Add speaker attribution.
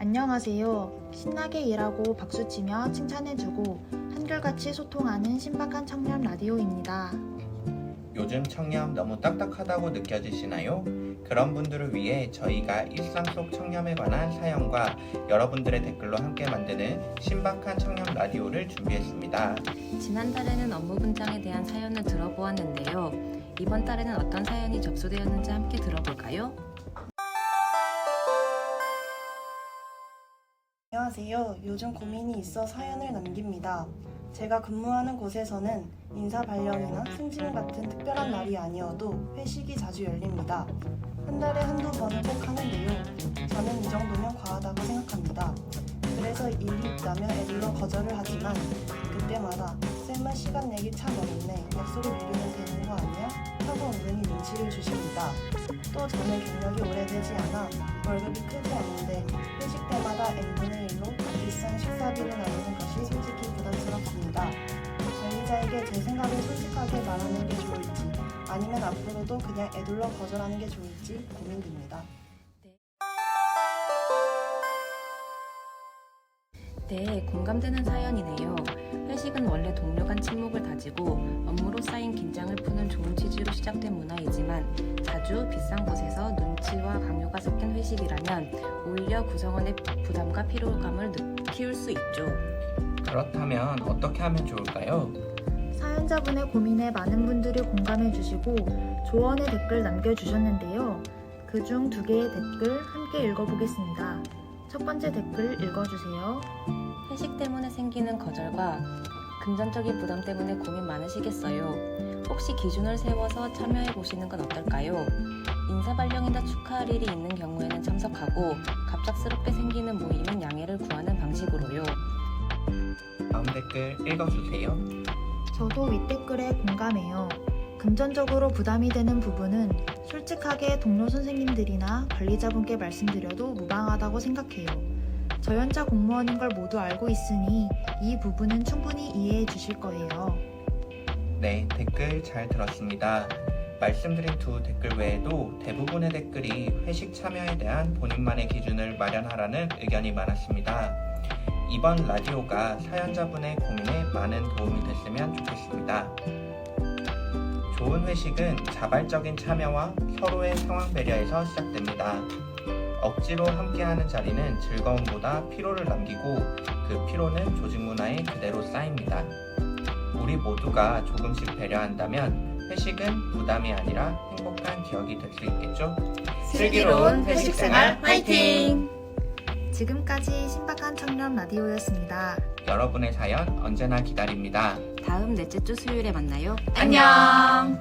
Speaker 1: 안녕하세요. 신나게 일하고 박수치며 칭찬해주고 한결같이 소통하는 신박한 청년 라디오입니다.
Speaker 2: 요즘 청렴 너무 딱딱하다고 느껴지시나요? 그런 분들을 위해 저희가 일상 속 청렴에 관한 사연과 여러분들의 댓글로 함께 만드는 신박한 청렴 라디오를 준비했습니다.
Speaker 3: 지난 달에는 업무 분장에 대한 사연을 들어보았는데요. 이번 달에는 어떤 사연이 접수되었는지 함께 들어볼까요?
Speaker 4: 안녕하세요. 요즘 고민이 있어 사연을 남깁니다. 제가 근무하는 곳에서는 인사 발령이나 승진 같은 특별한 날이 아니어도 회식이 자주 열립니다. 한 달에 한두 번은 꼭 하는데요. 저는 이 정도면 과하다고 생각합니다. 그래서 일이 있다면 애들로 거절을 하지만 그때마다 쌤만 시간 내기 참 어렵네. 약속을 미루면 되는 거 아니야? 하고 은근히 눈치를 주십니다. 또 저는 경력이 오래되지 않아 월급이 크지 않은데 회식 때마다 n분의 1로 비싼 식사비를 나누는 것이 솔직히 부담스럽습니다. 관리자에게 제 생각을 솔직하게 말하는 게 좋을지 아니면 앞으로도 그냥 애둘러 거절하는 게 좋을지 고민됩니다.
Speaker 3: 네, 공감되는 사연이네요. 회식은 원래 동료 간 친목을 다지고 업무로 쌓인 긴장을 푸는 좋은 취지로 시작된 문화이지만 자주 비싼 곳에서 눈치와 강요가 섞인 회식이라면 오히려 구성원의 부담과 피로감을 느- 키울 수 있죠.
Speaker 2: 그렇다면 어떻게 하면 좋을까요?
Speaker 1: 사연자분의 고민에 많은 분들이 공감해 주시고 조언의 댓글 남겨 주셨는데요. 그 중 두 개의 댓글 함께 읽어보겠습니다. 첫 번째 댓글 읽어주세요.
Speaker 3: 회식 때문에 생기는 거절과 금전적인 부담 때문에 고민 많으시겠어요. 혹시 기준을 세워서 참여해 보시는 건 어떨까요? 인사 발령이나 축하할 일이 있는 경우에는 참석하고 갑작스럽게 생기는 모임은 양해를 구하는 방식으로요.
Speaker 2: 다음 댓글 읽어주세요.
Speaker 1: 저도 윗댓글에 공감해요. 금전적으로 부담이 되는 부분은 솔직하게 동료 선생님들이나 관리자분께 말씀드려도 무방하다고 생각해요. 저 연차 공무원인 걸 모두 알고 있으니 이 부분은 충분히 이해해 주실 거예요.
Speaker 2: 네, 댓글 잘 들었습니다. 말씀드린 두 댓글 외에도 대부분의 댓글이 회식 참여에 대한 본인만의 기준을 마련하라는 의견이 많았습니다. 이번 라디오가 사연자분의 고민에 많은 도움이 됐으면 좋겠습니다. 좋은 회식은 자발적인 참여와 서로의 상황 배려에서 시작됩니다. 억지로 함께하는 자리는 즐거움보다 피로를 남기고 그 피로는 조직 문화에 그대로 쌓입니다. 우리 모두가 조금씩 배려한다면 회식은 부담이 아니라 행복한 기억이 될 수 있겠죠? 슬기로운 회식 생활 화이팅!
Speaker 1: 지금까지 신박한 청년 라디오였습니다.
Speaker 2: 여러분의 사연 언제나 기다립니다.
Speaker 3: 다음 넷째 주 수요일에 만나요.
Speaker 2: 안녕!